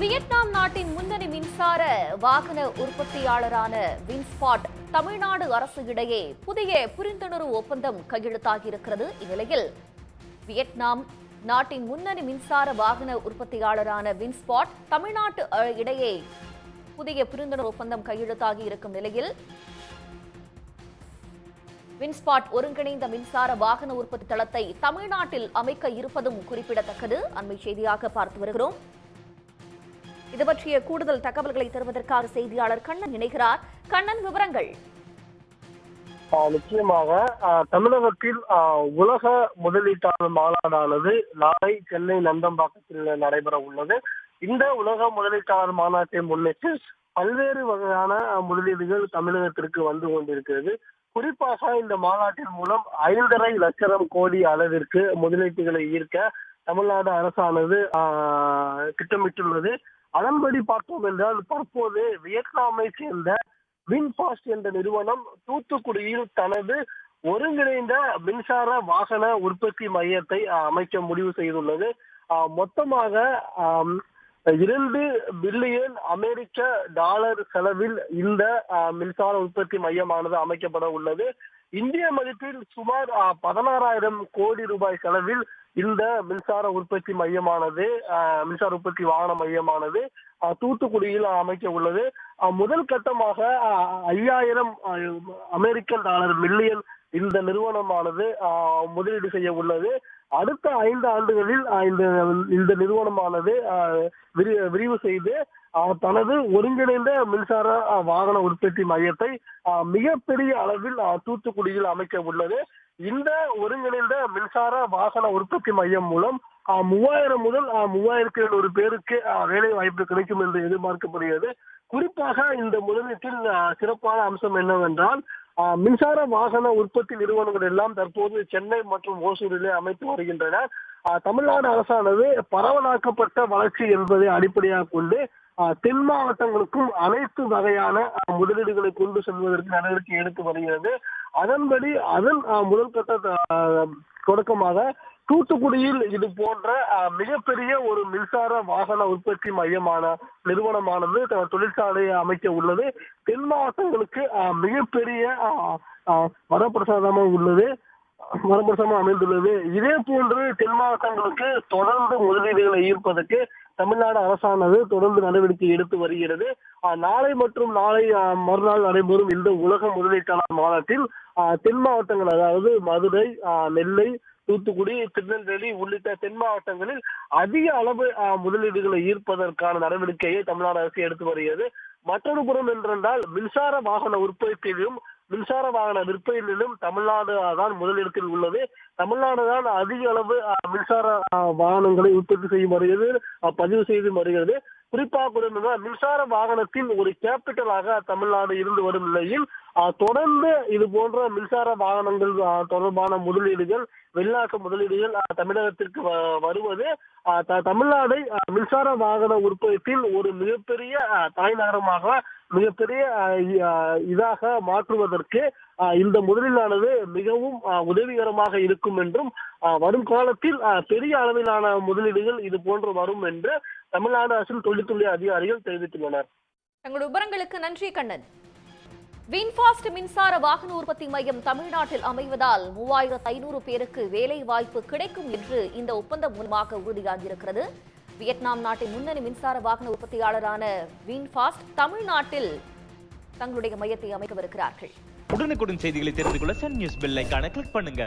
Vietnam நாட்டின் முன்னணி மின்சார வாகன உற்பத்தியாளரான வின்ஸ்பாட் தமிழ்நாடு அரசு இடையே புதிய புரிந்துணர்வு ஒப்பந்தம் கையெழுத்தாகியிருக்கிறது. இந்நிலையில் வியட்நாம் நாட்டின் முன்னணி மின்சார வாகன உற்பத்தியாளரான வின்ஸ்பாட் தமிழ்நாட்டு இடையே புதிய புரிந்துணர்வு ஒப்பந்தம் கையெழுத்தாகி இருக்கும் நிலையில் வின்ஸ்பாட் ஒருங்கிணைந்த மின்சார வாகன உற்பத்தி தளத்தை தமிழ்நாட்டில் அமைக்க இருப்பதும் குறிப்பிடத்தக்கது. அண்மை செய்தியாக பார்த்து வருகிறோம். இது பற்றிய கூடுதல் தகவல்களை தருவதற்காக செய்தியாளர் கண்ணன் இணைகிறார். கண்ணன் விவரங்கள். நிச்சயமாக தமிழகத்தில் உலக முதலீட்டாளர் மாநாடானது நாளை சென்னை நந்தம்பாக்கத்தில் நடைபெற உள்ளது. இந்த உலக முதலீட்டாளர் மாநாட்டை முன்னிட்டு பல்வேறு வகையான முதலீடுகள் தமிழகத்திற்கு வந்து கொண்டிருக்கிறது. குறிப்பாக இந்த மாநாட்டின் மூலம் ஐந்தரை லட்சம் கோடி அளவிற்கு முதலீட்டுகளை ஈர்க்க தமிழ்நாடு அரசானது ஆஹ் திட்டமிட்டுள்ளது. அதன்படி பார்த்தோம் என்றால் தற்போது வியட்நாமை சேர்ந்த வின்பாஸ்ட் என்ற நிறுவனம் தூத்துக்குடியில் தனது ஒருங்கிணைந்த மின்சார வாகன உற்பத்தி மையத்தை அமைக்க முடிவு செய்துள்ளது. மொத்தமாக இரண்டு பில்லியன் அமெரிக்க டாலர் செலவில் இந்த மின்சார உற்பத்தி மையமானது அமைக்கப்பட உள்ளது. இந்திய மதிப்பில் சுமார் பதினாறாயிரம் கோடி ரூபாய் செலவில் இந்த மின்சார உற்பத்தி மையமானது மின்சார உற்பத்தி வாகன மையமானது தூத்துக்குடியில் அமைக்க உள்ளது. முதல் கட்டமாக ஐயாயிரம் அமெரிக்கன் டாலர் மில்லியன் இந்த நிறுவனமானது முதலீடு செய்ய உள்ளது. அடுத்த ஐந்து ஆண்டுகளில் இந்த இந்த நிறுவனமானது விரி- விரிவு செய்து தனது ஒருங்கிணைந்த மின்சார வாகன உற்பத்தி மையத்தை மிகப்பெரிய அளவில் தூத்துக்குடியில் அமைக்க உள்ளது. இந்த ஒருங்கிணைந்த மின்சார வாகன உற்பத்தி மையம் மூலம் மூவாயிரம் முதல் மூவாயிரத்தி எழுநூறு பேருக்கு வேலை வாய்ப்பு கிடைக்கும் என்று எதிர்பார்க்கப்படுகிறது. குறிப்பாக இந்த முதலீட்டின் சிறப்பான அம்சம் என்னவென்றால் மின்சார வாகன உற்பத்தி நிறுவனங்கள் எல்லாம் தற்போது சென்னை மற்றும் ஓசூரிலே அமைத்து வருகின்றன. அஹ், தமிழ்நாடு அரசானது பரவலாக்கப்பட்ட வளர்ச்சி என்பதை அடிப்படையாக கொண்டு தென் மாவட்டங்களுக்கும் அனைத்து வகையான முதலீடுகளை கொண்டு செல்வதற்கு நடவடிக்கை எடுத்து வருகிறது. அதன்படி அதன் முதல் கட்ட தொடக்கமாக தூத்துக்குடியில் இது போன்ற மிகப்பெரிய ஒரு மின்சார வாகன உற்பத்தி மையமான நிறுவனமானது தொழிற்சாலையை அமைக்க உள்ளது. தென் மாவட்டங்களுக்கு அஹ், மிகப்பெரிய வரப்பிரசாதமாக உள்ளது. வரப்பிரசாதமாக அமைந்துள்ளது. இதே போன்று தென் மாவட்டங்களுக்கு தொடர்ந்து முதலீடுகளை ஈர்ப்பதற்கு தமிழ்நாடு அரசானது தொடர்ந்து நடவடிக்கை எடுத்து வருகிறது. நாளை மற்றும் நாளை மறுநாள் நடைபெறும் இந்த உலக முதலீட்டாளர் மாநாட்டில் தென் மாவட்டங்கள் அதாவது மதுரை நெல்லை தூத்துக்குடி திருநெல்வேலி உள்ளிட்ட தென் மாவட்டங்களில் அதிக அளவு முதலீடுகளை ஈர்ப்பதற்கான நடவடிக்கையை தமிழ்நாடு அரசு எடுத்து வருகிறது. மற்றொரு புறம் என்றென்றால் மின்சார வாகன உற்பத்தியிலும் மின்சார வாகன விற்பனையிலும் தமிழ்நாடு தான் முதலிடத்தில் உள்ளது. தமிழ்நாடு தான் அதிக அளவு மின்சார வாகனங்களை உற்பத்தி செய்யும் வருகிறது பதிவு செய்து வருகிறது. குறிப்பாக கூறினா மின்சார வாகனத்தின் ஒரு கேபிட்டலாக தமிழ்நாடு இருந்து வரும் நிலையில் தொடர்ந்து இது போன்ற மின்சார வாகனங்கள் தொடர்பான முதலீடுகள் வெளிநாட்டு முதலீடுகள் தமிழகத்திற்கு வருவது அஹ், த- தமிழ்நாடை மின்சார வாகன உற்பத்தியில் ஒரு மிகப்பெரிய தலைநகரமாக மிகப்பெரிய இதாக மாற்றுவதற்கு இந்த முதலீடானது மிகவும் உதவிகரமாக இருக்கும் என்றும் வரும் காலத்தில் பெரிய அளவிலான முதலீடுகள் இது போன்று வரும் என்று தமிழ்நாடு அரசின் தொழில்துறை அதிகாரிகள் தெரிவித்துள்ளனர். தங்களுடைய விவரங்களுக்கு நன்றி கண்ணன். வின்பாஸ்ட் மின்சார வாகன உற்பத்தி மையம் தமிழ்நாட்டில் அமைவதால் மூவாயிரத்து ஐநூறு பேருக்கு வேலை வாய்ப்பு கிடைக்கும் என்று இந்த ஒப்பந்தம் மூலமாக உறுதியாகியிருக்கிறது. வியட்நாம் நாட்டின் முன்னணி மின்சார வாகன உற்பத்தியாளரான வின்ஃபாஸ்ட் தமிழ்நாட்டில் தங்களுடைய மையத்தை அமைக்கவிருக்கிறார்கள். உடனுக்குடன் செய்திகளை தெரிந்து கொள்ள சன் நியூஸ் பெல் கிளிக் பண்ணுங்க.